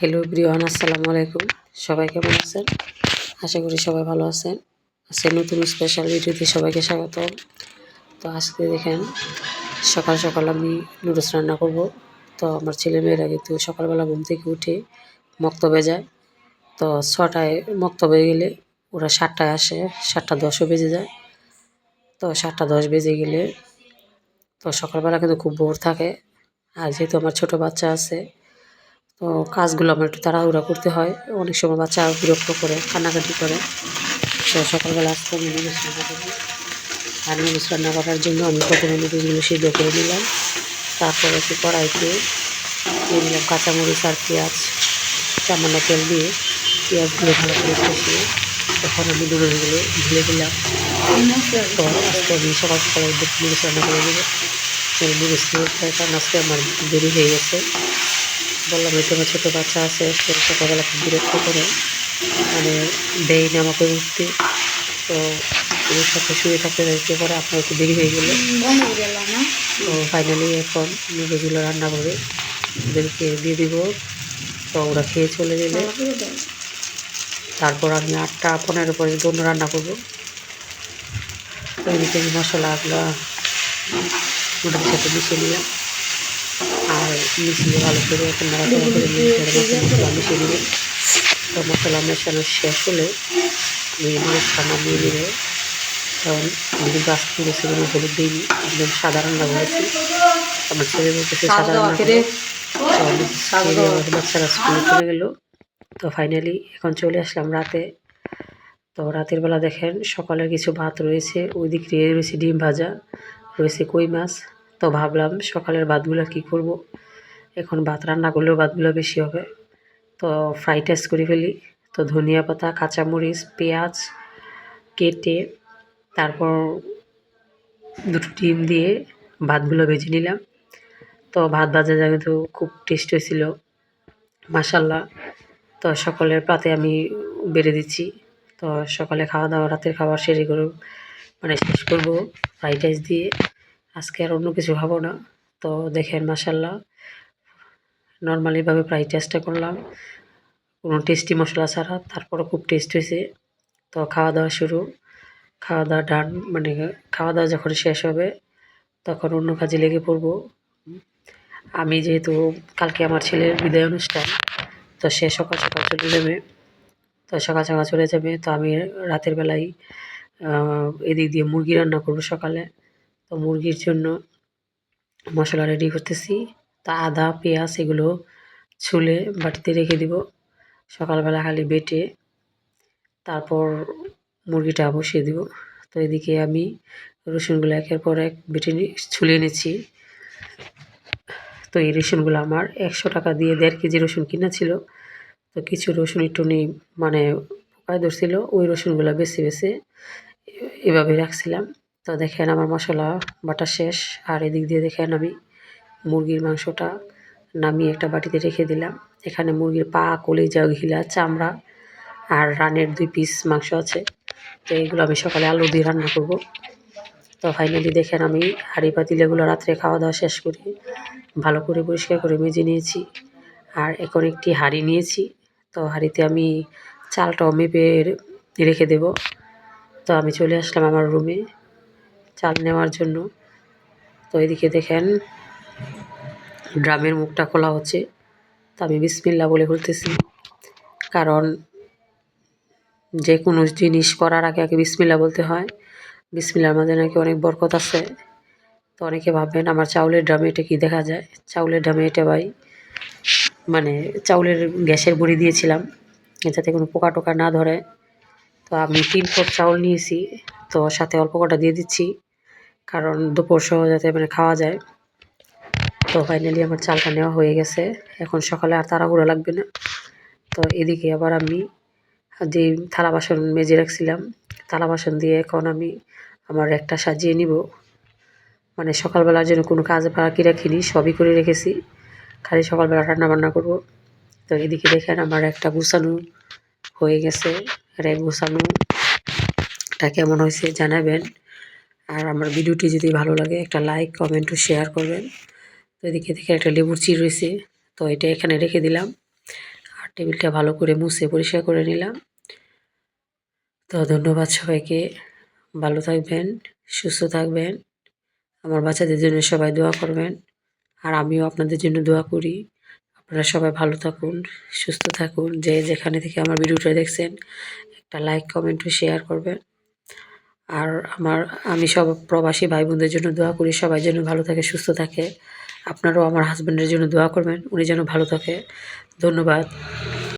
Hello ব্রিওয়ান আসসালামু আলাইকুম। সবাই কেমন আছেন? আশা করি সবাই ভালো আছেন। আজকে নতুন স্পেশাল ভিডিওতে সবাইকে স্বাগত তো আজকে দেখেন, সকাল সকাল আমি নুডলস রান্না করব। তো আমার ছেলে মেয়েরা কিন্তু সকালবেলা ঘুম থেকে উঠে মক্তবে যায়। তো ছটায় মক্তবে গেলে ওরা সাতটায় আসে, সাতটা দশও বেজে যায়। তো সাতটা দশ বেজে গেলে তো সকালবেলা কিন্তু খুব ভোর থাকে। আর যেহেতু আমার ছোট বাচ্চা আছে তো কাজগুলো আমার একটু তাড়াহুড়া করতে হয়। অনেক সময় বাচ্চা বিরক্ত করে, কান্নাকাটি করে। তো সকালবেলা আমি নুডলস রান্না করব। আর নুডলস রান্না করার জন্য আমি প্রথমে নুডলসগুলো সিদ্ধ করে নিলাম। তারপর একটু কড়াইতে দিয়ে নিলাম কাঁচামরিচ আর পেঁয়াজ। সামান্য তেল দিয়ে পেঁয়াজগুলো ভালো করে কষিয়ে তখন আমি নুডলসগুলো ঢেলে দিলাম। তো আজকে আমি সকাল সকাল নুডলস রান্না করে দেবো। নুডলস কারণ আজকে আমার দেরি হয়ে গেছে। বললাম, এই তোমার ছোটো বাচ্চা আছে, সে সকালবেলা খুব বিরক্ত করে মানে দেয় না আমাকে উঠতে। তো ওর সাথে শুয়ে থাকতে দেখতে পরে আপনার একটু দেরি হয়ে গেলো। তো ফাইনালি এখন নুডলসগুলো রান্না করে ওদেরকে দিয়ে দিব। তো ওরা খেয়ে চলে গেলে তারপর আমি আটটা পনেরো পর্যন্ত অন্য রান্না করব। তো এদিকে মশলাগুলো নুডলসের সাথে মিশিয়ে নিলাম। আর মিশিয়ে ভালো করে এখন নাড়াচাড়া করে মশলা মিশিয়ে নেবে তো মশলা মেশানো শেষ হলে আমি নুডলসটা নামিয়ে নেবে কারণ আমি কিন্তু আজকে কোনো হলুদ দিইনি একদম রান্না করেছি আমার ছেলে বলতেছে করে বাচ্চারা স্কুলে চলে গেল। তো ফাইনালি এখন চলে আসলাম রাতে। তো রাতের বেলা দেখেন সকালের কিছু ভাত রয়েছে ওই দিক দিয়ে রয়েছে ডিম ভাজা রয়েছে কই মাছ। তো ভাবলাম সকালের ভাতগুলো কি করব? এখন ভাত রান্না করলেও ভাতগুলো বেশি হবে। তো ফ্রাইড রাইস করে ফেলি। তো ধনিয়া পাতা, কাঁচামরিচ, পেঁয়াজ কেটে তারপর দুটো ডিম দিয়ে ভাতগুলো ভেজে নিলাম। তো ভাত ভাজা যাবে তো খুব টেস্ট হয়েছিল মাসাল্লাহ তো সকলের পাতে আমি বেড়ে দিচ্ছি। তো সকালে খাওয়া দাওয়া, রাতের খাবার সেরে করে মানে শেষ করব ফ্রাইড রাইস দিয়ে। আজকে আর অন্য কিছু ভাবো না। তো দেখেন মাসাল্লাহ নর্মালিভাবে প্রায় চেষ্টা করলাম। কোনো টেস্টি মশলা ছাড়া তারপরও খুব টেস্ট হয়েছে। তো খাওয়া দাওয়া শুরু। খাওয়া দাওয়া ডান মানে খাওয়া দাওয়া যখন শেষ হবে, তখন অন্য কাজে লেগে পড়ব। আমি যেহেতু কালকে আমার ছেলের বিদায় অনুষ্ঠান, তো সে সকাল সকাল চলে যাবে। তো সকাল সকাল চলে যাবে, তো আমি রাতের বেলায় এদিক দিয়ে মুরগি রান্না করব সকালে। তো মুরগির জন্য মশলা রেডি করতেছি। তা আদা, পেঁয়াজ এগুলো ছুলে বাটিতে রেখে দিব। সকালবেলা খালি বেটে তারপর মুরগিটা বসিয়ে দিব। তো এদিকে আমি রসুনগুলো একের পর এক বেটে ছুলে এনেছি তো এই রসুনগুলো আমার একশো টাকা দিয়ে দেড় কেজি রসুন কিনা ছিল। তো কিছু রসুন একটু নেই মানে পোকায় ধরছিল, ওই রসুনগুলো বেছে বেছে এভাবে রাখছিলাম। তো দেখেন আমার মশলা বাটা শেষ, আর এদিক দিয়ে দেখেন আমি মুরগির মাংসটা নামিয়ে একটা বাটিতে রেখে দিলাম। এখানে মুরগির পা, কলিজা, ঘিলা, চামড়া আর রানের দুই পিস মাংস আছে। তো এইগুলো আমি সকালে আলু দিয়ে রান্না করব। তো ফাইনালি দেখেন আমি হাঁড়ি পাতিলেগুলো রাত্রে খাওয়া দাওয়া শেষ করি ভালো করে পরিষ্কার করে মেজে নিয়েছি। আর এখন একটি হাঁড়ি নিয়েছি। তো হাঁড়িতে আমি চালটাও মেপে রেখে দেব। তো আমি চলে আসলাম আমার রুমে চাল নেওয়ার জন্য। তো এদিকে দেখেন ড্রামের মুখটা খোলা হচ্ছে। তো আমি বিসমিল্লা বলে বলতেছি, কারণ যে কোনো জিনিস করার আগে আগে বিসমিল্লা বলতে হয়। বিসমিল্লার মধ্যে নাকি অনেক বরকত আছে। তো অনেকে ভাববেন, আমার চাউলের ড্রামে এটা কী দেখা যায়? চাউলের ড্রামে এটা ভাই মানে চাউলের গ্যাসের বড়ি দিয়েছিলাম। যাতে কোনো পোকা টোকা না ধরে। তো আমি তিন ফুট চাউল নিয়েছি। তো সাথে অল্প কটা দিয়ে দিচ্ছি। কারণ দুপুর সহ যাতে মানে খাওয়া যায়। তো ফাইনালি আমার চালটা নেওয়া হয়ে গেছে। এখন সকালে আর তাড়াহুড়ো লাগবে না। তো এদিকে আবার আমি যে থালা বাসন মেজে রাখছিলাম, থালা বাসন দিয়ে এখন আমি আমার একটা সাজিয়ে নিব। মানে সকালবেলার জন্য কোনো কাজ বাকি রাখিনি, সবই করে রেখেছি। খালি সকালবেলা রান্না বান্না করব। তো এদিকে দেখেন আমার একটা গুছানো হয়ে গেছে। আর এক গুছানোটা কেমন হয়েছে জানাবেন। আর আমার ভিডিওটি যদি ভালো লাগে, একটা লাইক কমেন্ট ও শেয়ার করবেন। তো এদিকে দেখে একটা লেবুর চির রয়েছে। তো এটা এখানে রেখে দিলাম। আর টেবিলটা ভালো করে মুছে পরিষ্কার করে নিলাম। তো ধন্যবাদ সবাইকে। ভালো থাকবেন, সুস্থ থাকবেন। আমার বাচ্চাদের জন্য সবাই দোয়া করবেন। আর আমিও আপনাদের জন্য দোয়া করি। আপনারা সবাই ভালো থাকুন, সুস্থ থাকুন। যে যেখানে থেকে আমার ভিডিওটা দেখছেন, একটা লাইক কমেন্ট ও শেয়ার করবেন। আর আমার, আমি সব প্রবাসী ভাই বোনদের জন্য দোয়া করি, সবাই যেন ভালো থাকে, সুস্থ থাকে। আপনারাও আমার হাজব্যান্ডের জন্য দোয়া করবেন, উনি যেন ভালো থাকে। ধন্যবাদ।